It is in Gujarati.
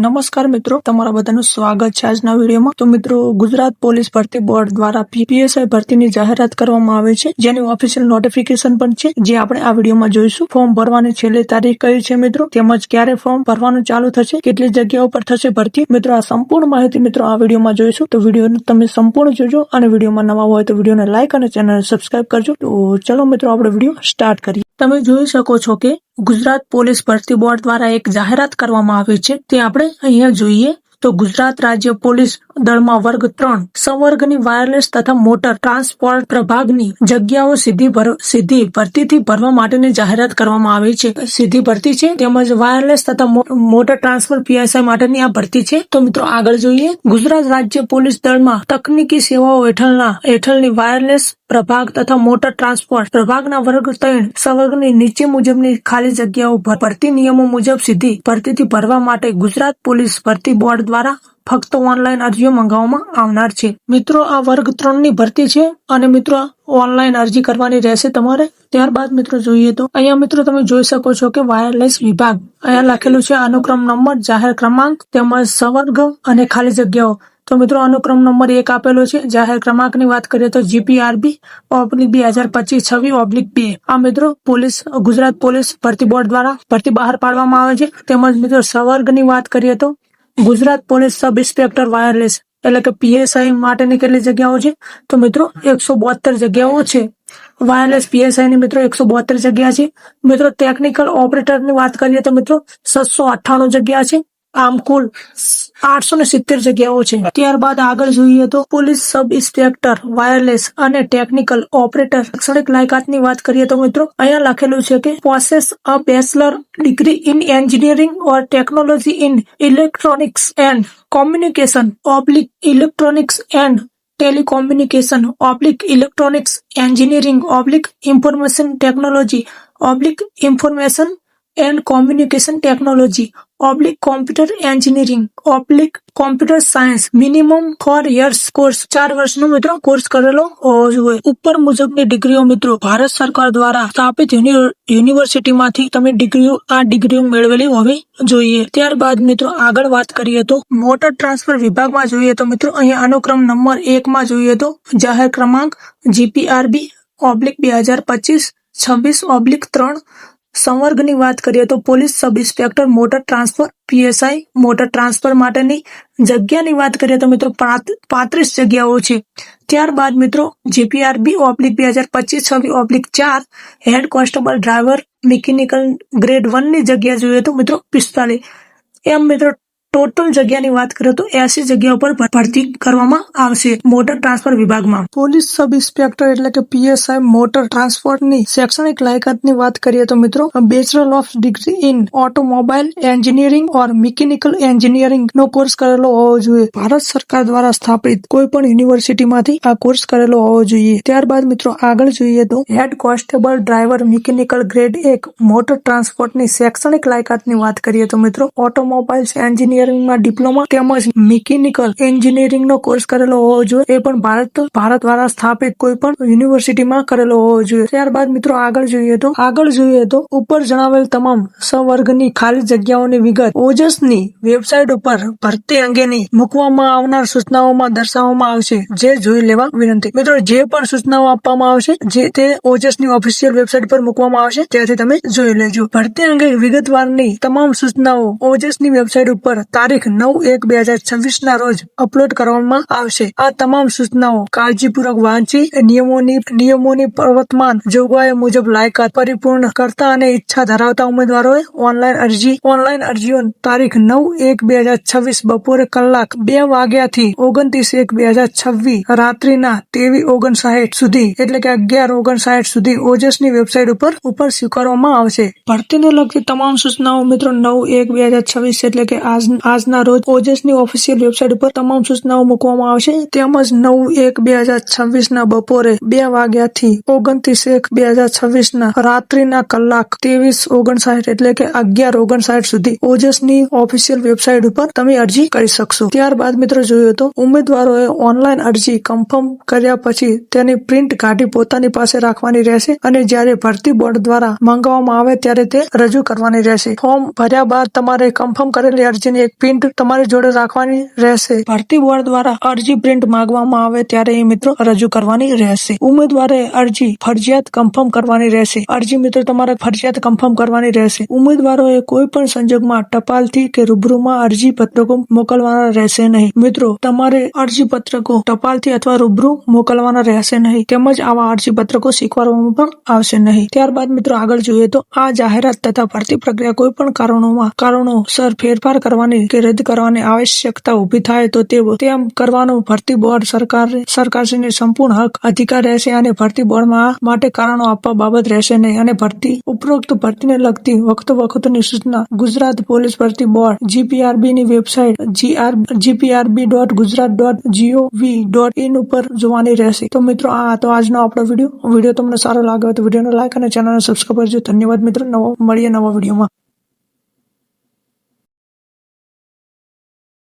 નમસ્કાર મિત્રો, તમારા બધાનું સ્વાગત છે આજના વિડીયોમાં. તો મિત્રો, ગુજરાત પોલીસ ભરતી બોર્ડ દ્વારા પીપીએસઆઈ ભરતીની જાહેરાત કરવામાં આવે છે, જેની ઓફિશિયલ નોટિફિકેશન પણ છે, જે આપણે આ વિડીયોમાં જોઈશું. ફોર્મ ભરવાની છેલ્લી તારીખ કઈ છે મિત્રો? તેમજ ક્યારે ફોર્મ ભરવાનું ચાલુ થશે? કેટલી જગ્યાઓ પર થશે ભરતી? મિત્રો, આ સંપૂર્ણ માહિતી મિત્રો આ વિડીયોમાં જોઈશું. તો વીડિયો તમે સંપૂર્ણ જોજો અને વિડીયોમાં નવા હોય તો વિડીયોને લાઈક અને ચેનલ સબસ્ક્રાઈબ કરજો. તો ચલો મિત્રો, આપણે વીડિયો સ્ટાર્ટ કરીએ. તમે જોઈ શકો છો કે ગુજરાત પોલીસ ભરતી બોર્ડ દ્વારા એક જાહેરાત કરવામાં આવી છે. તે આપણે અહીંયા જોઈએ તો ગુજરાત રાજ્ય પોલીસ દળમાં વર્ગ ત્રણ, સંવર્ગની વાયરલેસ તથા મોટર ટ્રાન્સપોર્ટ પ્રભાગની જગ્યાઓ સીધી સીધી ભરતીથી ભરવા માટેની જાહેરાત કરવામાં આવી છે. સીધી ભરતી છે, તેમજ વાયરલેસ તથા મોટર ટ્રાન્સફર પીએસઆઈ માટેની આ ભરતી છે. તો મિત્રો આગળ જોઈએ, ગુજરાત રાજ્ય પોલીસ દળમાં તકનીકી સેવાઓ હેઠળના, હેઠળની વાયરલેસ પ્રભાગ તથા મોટર ટ્રાન્સપોર્ટ પ્રભાગના વર્ગ ત્રણ સવર્ગની નીચે મુજબની ખાલી જગ્યાઓ ભરતી નિયમો મુજબ સીધી ભરતીથી ભરવા માટે ગુજરાત પોલીસ ભરતી બોર્ડ દ્વારા ફક્ત ઓનલાઈન અરજીઓ મંગાવવામાં આવનાર છે. મિત્રો, આ વર્ગ ત્રણની ભરતી છે અને મિત્રો ઓનલાઈન અરજી કરવાની રહેશે તમારે. ત્યારબાદ મિત્રો જોઈએ તો અહીંયા મિત્રો તમે જોઈ શકો છો કે વાયરલેસ વિભાગ અહીંયા લખેલું છે, અનુક્રમ નંબર, જાહેર ક્રમાંક, તેમજ સવર્ગ અને ખાલી જગ્યાઓ. તો મિત્રો, અનુક્રમ નંબર એક આપેલો છે. જાહેર ક્રમાંકની વાત કરીએ તો જીપીઆરબી ઓબ્લિક બે હજાર પચીસ છવ્વીસ ઓબ્લિક બે. આ મિત્રો, પોલીસ, ગુજરાત પોલીસ ભરતી બોર્ડ દ્વારા ભરતી બહાર પાડવામાં આવે છે. તેમજ મિત્રો, સવર્ગની વાત કરીએ તો Gujarat police sub inspector wireless, એટલે કે પીએસઆઈ માટેની કેટલી જગ્યાઓ છે? તો મિત્રો, એકસો બોતેર જગ્યાઓ છે. વાયરલેસ પીએસઆઈ ની મિત્રો, એકસો બોતેર જગ્યા છે. મિત્રો, ટેકનિકલ ઓપરેટરની વાત કરીએ તો મિત્રો, છસો અઠ્ઠાણું જગ્યા છે. આમ કુલ આઠસો ને સિત્તેર જગ્યાઓ છે ત્યારબાદ આગળ જોઈએ તો પોલીસ સબ ઇન્સ્પેક્ટર વાયરલેસ અને ટેકનિકલ ઓપરેટર શૈક્ષણિક લાયકાતની વાત કરીએ તો મિત્રો અહીંયા લખેલું છે કે possess a bachelor degree in engineering or technology in electronics and communication oblique electronics and telecommunication, oblique electronics engineering, oblique information technology, oblique information and communication technology oblique computer engineering oblique computer science minimum four years course ચાર વર્ષનો મિત્રો કોર્સ કરેલો. હોવો ઉપર મુજબની ડિગ્રીઓ મિત્રો ભારત સરકાર દ્વારા સ્થાપિત યુનિ- યુનિવર્સિટીમાંથી તમે ડિગ્રીઓ આ ડિગ્રીઓ મેળવેલી હોવી જોઈએ. ત્યારબાદ મિત્રો આગળ વાત કરીએ તો મોટર ટ્રાન્સફર વિભાગમાં જોઈએ તો મિત્રો અહીંયા અનુક્રમ નંબર એકમાં જોઈએ તો જાહેર ક્રમાંક જીપીઆરબી ઓબ્લિક બે હજાર પચીસ, છવ્વીસ ઓબ્લિક ત્રણ સંવર્ગની વાત કરીએ તો police sub inspector motor transfer, PSI, motor transfer માટેની જગ્યાની વાત કરીએ તો મિત્રો પાંત્રીસ જગ્યાઓ છે. ત્યારબાદ મિત્રો જીપીઆરબી ઓબ્લિક બે હજાર પચીસ છવ્વીસ ઓબ્લિક ચાર, head constable driver mechanical grade વનની જગ્યા જોઈએ તો મિત્રો પિસ્તાલીસ. એમ મિત્રો ટોટલ જગ્યાની વાત કરીએ તો એસી જગ્યા ઉપર ભરતી કરવામાં આવશે મોટર ટ્રાન્સફર વિભાગમાં. પોલીસ સબ ઇન્સ્પેક્ટર એટલે કે પીએસઆઈ મોટર ટ્રાન્સપોર્ટની શૈક્ષણિક લાયકાતની વાત કરીએ તો મિત્રો bachelor of degree in automobile engineering or mechanical engineering no course કરેલો હોવો જોઈએ. ભારત સરકાર દ્વારા સ્થાપિત કોઈ પણ યુનિવર્સિટીમાંથી આ કોર્સ કરેલો હોવો જોઈએ. ત્યારબાદ મિત્રો, આગળ જોઈએ તો head constable driver mechanical grade એક મોટર ટ્રાન્સપોર્ટની શૈક્ષણિક લાયકાતની વાત કરીએ તો મિત્રો ઓટોમોબાઈલ્સ એન્જિનિયરિંગમાં ડિપ્લોમા તેમજ મિકેનિકલ એન્જિનિયરિંગ નો કોર્સ કરેલો હોવો જોઈએ. એ પણ ભારત ભારત દ્વારા સ્થાપિત કોઈ પણ યુનિવર્સિટીમાં કરેલો હોવો જોઈએ. ત્યારબાદ મિત્રો આગળ જોઈએ તો, આગળ જોઈએ તો ઉપર જણાવેલ તમામ સંવર્ગની ખાલી જગ્યાઓની વિગત ઓજસની વેબસાઇટ ઉપર ભરતી અંગેની મૂકવામાં આવનાર સૂચનાઓમાં દર્શાવવામાં આવશે. જે જોઈ લેવા વિનંતી. મિત્રો, જે પણ સૂચનાઓ આપવામાં આવશે, જે તે ઓજસની ઓફિશિયલ વેબસાઇટ પર મૂકવામાં આવશે, ત્યાંથી તમે જોઈ લેજો. ભરતી અંગે વિગતવારની તમામ સૂચનાઓ ઓજસની વેબસાઇટ ઉપર તારીખ નવ એક બે હજાર છવ્વીસ ના રોજ અપલોડ કરવામાં આવશે. આ તમામ સૂચનાઓ કાળજીપૂર્વક વાંચી, નિયમોની નિયમોની પ્રવર્તમાન જોગવાઈ મુજબ લાયકાત પરિપૂર્ણ કરતા અને ઈચ્છા ધરાવતા ઉમેદવારોએ ઓનલાઈન અરજી, ઓનલાઈન અરજીઓ તારીખ નવ એક બે હજાર છવ્વીસ બપોરે કલાક બે વાગ્યાથી ઓગણત્રીસ એક બે હજાર છવ્વીસ રાત્રિના તેવી ઓગણસાઠ સુધી એટલે કે અગિયાર ઓગણસાઠ સુધી ઓજસની વેબસાઇટ ઉપર ઉપર સ્વીકારવામાં આવશે. ભરતીને લગતી તમામ સૂચનાઓ મિત્રો નવ એક બે હજાર છવ્વીસ એટલે કે આજ આજના રોજ ઓજસની ઓફિશિયલ વેબસાઇટ ઉપર તમામ સૂચનાઓ મૂકવામાં આવશે. તેમજ નવ એક બે હજાર છવ્વીસ ના બપોરે બે વાગ્યાથી ઓગણત્રીસ એક બે હજાર છવ્વીસ ના રાત્રિના કલાક ત્રેવીસ ઓગણસાઠ એટલે કે અગિયાર ઓગણસાઠ સુધી ઓજસની ઓફિશિયલ વેબસાઇટ ઉપર તમે અરજી કરી શકશો. ત્યારબાદ મિત્રો જોયું તો ઉમેદવારોએ ઓનલાઈન અરજી કન્ફર્મ કર્યા પછી તેની પ્રિન્ટ કાઢી પોતાની પાસે રાખવાની રહેશે અને જ્યારે ભરતી બોર્ડ દ્વારા મંગાવવામાં આવે ત્યારે તે રજૂ કરવાની રહેશે. ફોર્મ ભર્યા બાદ તમારે કન્ફર્મ કરેલી અરજીની એક એક પ્રિન્ટ તમારી જોડે રાખવાની રહેશે. ભરતી બોર્ડ દ્વારા અરજી પ્રિન્ટ માંગવામાં આવે ત્યારે એ મિત્રો રજૂ કરવાની રહેશે. ઉમેદવારે અરજી ફરજિયાત કન્ફર્મ કરવાની રહેશે. અરજી મિત્રો તમારે ફરજિયાત કન્ફર્મ કરવાની રહેશે. ઉમેદવારોએ કોઈ પણ સંજોગમાં ટપાલથી કે રૂબરૂમાં અરજી પત્રકો મોકલવાના રહેશે નહીં. મિત્રો, તમારે અરજી પત્રકો ટપાલથી અથવા રૂબરૂ મોકલવાના રહેશે નહીં. તેમજ આવા અરજી પત્રકો સ્વીકારવામાં પણ આવશે નહીં. ત્યારબાદ મિત્રો આગળ જોઈએ તો આ જાહેરાત તથા ભરતી પ્રક્રિયા કોઈ પણ કારણોમાં કારણોસર ફેરફાર કરવાની કે રદ કરવાની આવશ્યકતા ઊભી થાય તો તેઓ તેમ કરવાનું ભરતી બોર્ડ સરકાર સરકારશ્રીને સંપૂર્ણ હક અધિકાર રહેશે અને ભરતી બોર્ડમાં માટે કારણો આપવા બાબત રહેશે નહીં. અને ભરતી ઉપરોક્ત ભરતીને લગતી વખતો વખતની સૂચના ગુજરાત પોલીસ ભરતી બોર્ડ જીપીઆરબી ની website GR GPRB dot Gujarat dot GOV dot in ઉપર જોવાની રહેશે. તો મિત્રો, આ હતો આજનો આપણો વીડિયો. વીડિયો તમને સારો લાગ્યો તો વિડીયોને લાઈક અને ચેનલને સબસ્ક્રાઈબ કરજો. ધન્યવાદ મિત્રો. નવો મળીએ નવા વિડીયોમાં.